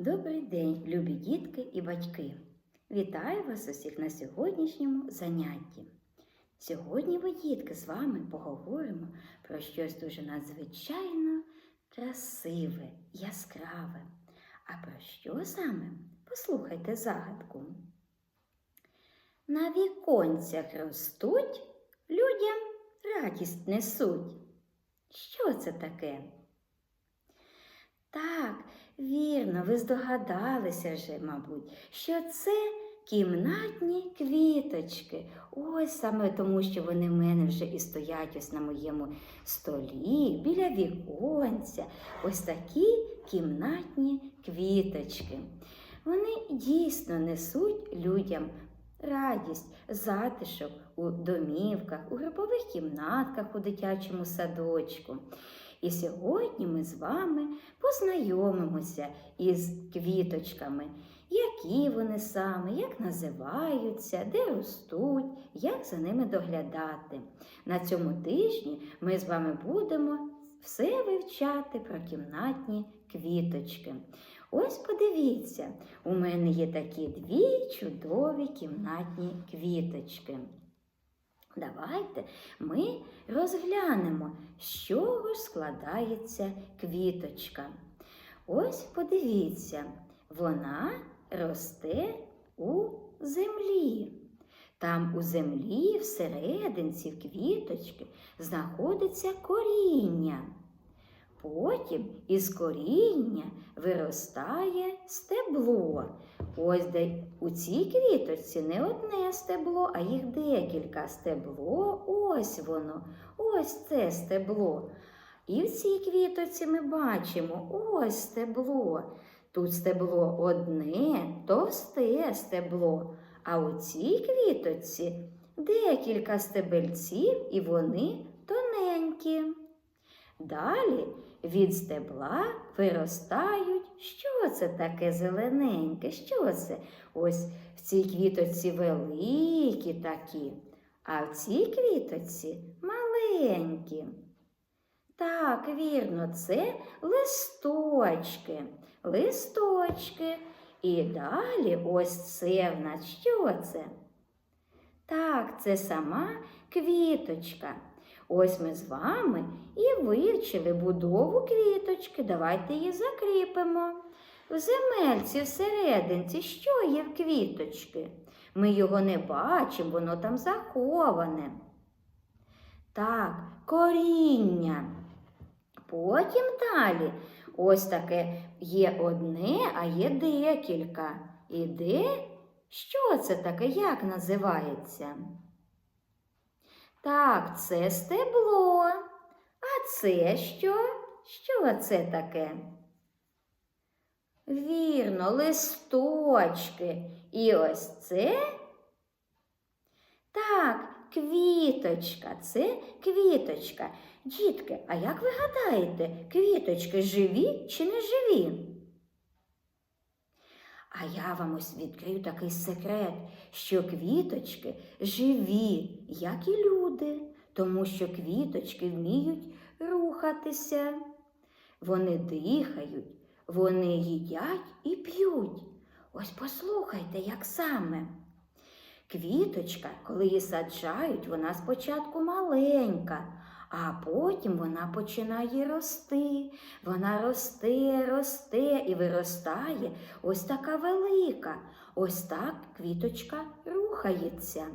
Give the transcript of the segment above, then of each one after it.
Добрий день, любі дітки і батьки! Вітаю вас усіх на сьогоднішньому занятті. Сьогодні ви, дітки, з вами поговоримо про щось дуже надзвичайно красиве, яскраве. А про що саме? Послухайте загадку. На віконцях ростуть, людям радість несуть. Що це таке? Так, вірно, ви здогадалися вже, мабуть, що це кімнатні квіточки. Ось саме тому, що вони в мене вже і стоять ось на моєму столі, біля віконця. Ось такі кімнатні квіточки. Вони дійсно несуть людям радість, затишок у домівках, у групових кімнатках у дитячому садочку. І сьогодні ми з вами познайомимося із квіточками, які вони саме, як називаються, де ростуть, як за ними доглядати. На цьому тижні ми з вами будемо все вивчати про кімнатні квіточки. Ось подивіться, у мене є такі дві чудові кімнатні квіточки. Давайте ми розглянемо, з чого ж складається квіточка. Ось подивіться, вона росте у землі. Там у землі всерединці в квіточки знаходиться коріння. Потім із коріння виростає стебло. Ось де у цій квіточці не одне стебло, а їх декілька стебло. Ось воно, ось це стебло. І в цій квіточці ми бачимо ось стебло. Тут стебло одне, товсте стебло, а у цій квіточці декілька стебельців, і вони тоненькі. Далі від стебла виростають. Що це таке зелененьке? Що це? Ось в цій квіточці великі такі, а в цій квіточці маленькі. Так, вірно, це листочки, листочки. І далі ось це в нас що це? Так, це сама квіточка. Ось ми з вами і вивчили будову квіточки. Давайте її закріпимо. В земельці всерединці, що є в квіточки? Ми його не бачимо, воно там заховане. Так, коріння. Потім далі ось таке є одне, а є декілька. І де? Що це таке? Як називається? Так, це стебло. А це що? Що це таке? Вірно, листочки. І ось це. Так, квіточка, це квіточка. Дітки, а як ви гадаєте, квіточки живі чи не живі? А я вам ось відкрию такий секрет, що квіточки живі, як і люди, тому що квіточки вміють рухатися. Вони дихають, вони їдять і п'ють. Ось послухайте, як саме. Квіточка, коли її саджають, вона спочатку маленька, а потім вона починає рости. Вона росте, росте і виростає ось така велика. Ось так квіточка рухається.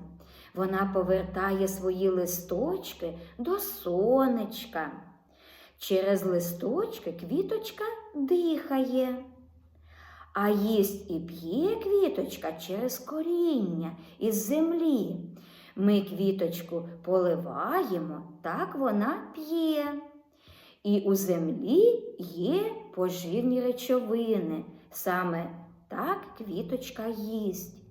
Вона повертає свої листочки до сонечка. Через листочки квіточка дихає. А їсть і п'є квіточка через коріння із землі. Ми квіточку поливаємо, так вона п'є. І у землі є поживні речовини. Саме так квіточка їсть.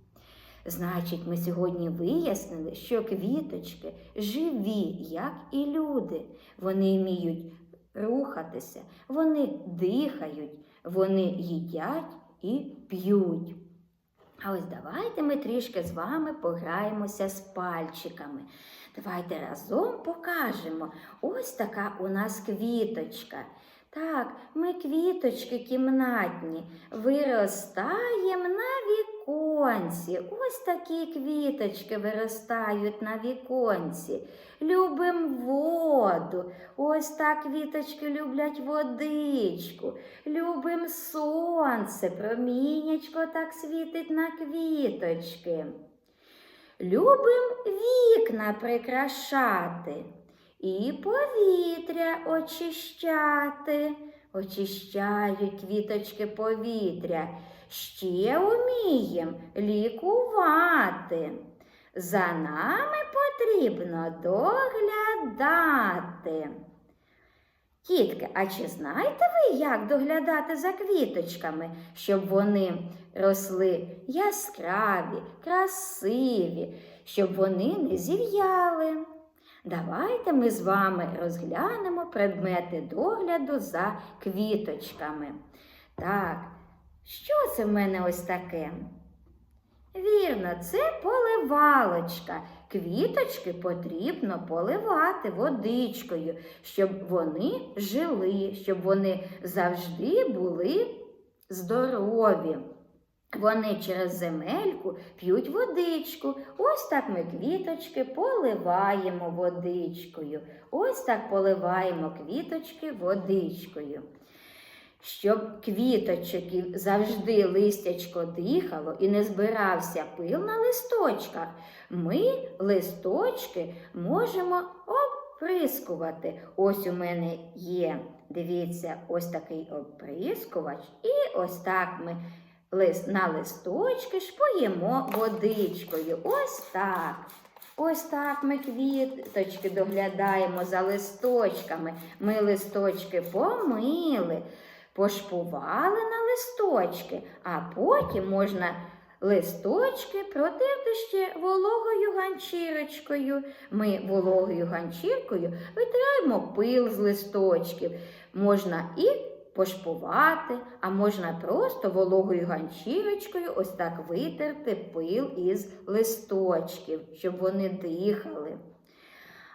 Значить, ми сьогодні вияснили, що квіточки живі, як і люди. Вони вміють рухатися, вони дихають, вони їдять і п'ють. А ось давайте ми трішки з вами пограємося з пальчиками. Давайте разом покажемо. Ось така у нас квіточка. Так, ми квіточки кімнатні, виростаємо на віконці. Ось такі квіточки виростають на віконці. Любим воду. Ось так квіточки люблять водичку. Любим сонце, промінячко так світить на квіточки. Любим вікна прикрашати і повітря очищати. Очищають квіточки повітря. Ще умієм лікувати. За нами потрібно доглядати. Тітки, а чи знаєте ви, як доглядати за квіточками, щоб вони росли яскраві, красиві, щоб вони не зів'яли? Давайте ми з вами розглянемо предмети догляду за квіточками. Так, що це в мене ось таке? Вірно, це поливалочка. Квіточки потрібно поливати водичкою, щоб вони жили, щоб вони завжди були здорові. Вони через земельку п'ють водичку. Ось так ми квіточки поливаємо водичкою. Ось так поливаємо квіточки водичкою. Щоб квіточок завжди листячко дихало і не збирався пил на листочках, ми листочки можемо оприскувати. Ось у мене є, дивіться, ось такий оприскувач, і ось так ми на листочки шпоємо водичкою. Ось так. Ось так ми квіточки доглядаємо за листочками. Ми листочки помили, пошпували на листочки, а потім можна листочки протерти ще вологою ганчірочкою. Ми вологою ганчіркою витираємо пил з листочків. Можна і пошпувати, а можна просто вологою ганчірочкою ось так витерти пил із листочків, щоб вони дихали.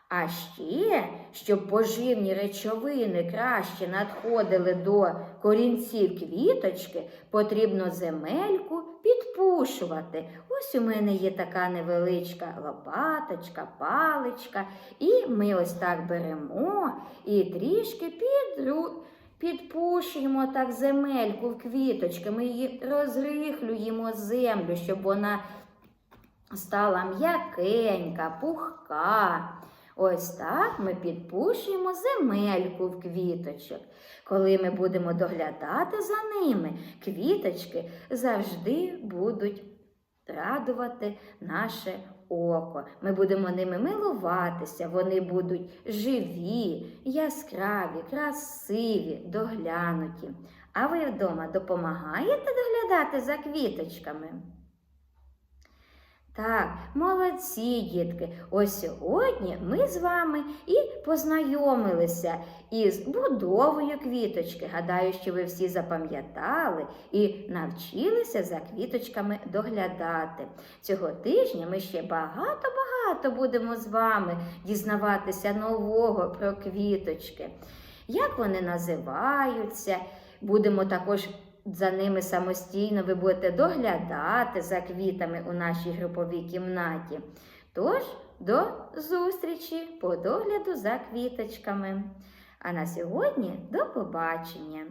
А ще, щоб поживні речовини краще надходили до корінців квіточки, потрібно земельку підпушувати. Ось у мене є така невеличка лопаточка, паличка, і ми ось так беремо і трішки підру... підпушуємо так земельку в квіточки. Ми її розрихлюємо землю, щоб вона стала м'якенька, пухка. Ось так ми підпушуємо земельку в квіточок. Коли ми будемо доглядати за ними, квіточки завжди будуть радувати наше око. Ми будемо ними милуватися, вони будуть живі, яскраві, красиві, доглянуті. А ви вдома допомагаєте доглядати за квіточками? Так, молодці, дітки. Ось сьогодні ми з вами і познайомилися із будовою квіточки. Гадаю, що ви всі запам'ятали і навчилися за квіточками доглядати. Цього тижня ми ще багато-багато будемо з вами дізнаватися нового про квіточки. Як вони називаються? Будемо також за ними самостійно ви будете доглядати за квітами у нашій груповій кімнаті. Тож, до зустрічі по догляду за квіточками. А на сьогодні до побачення!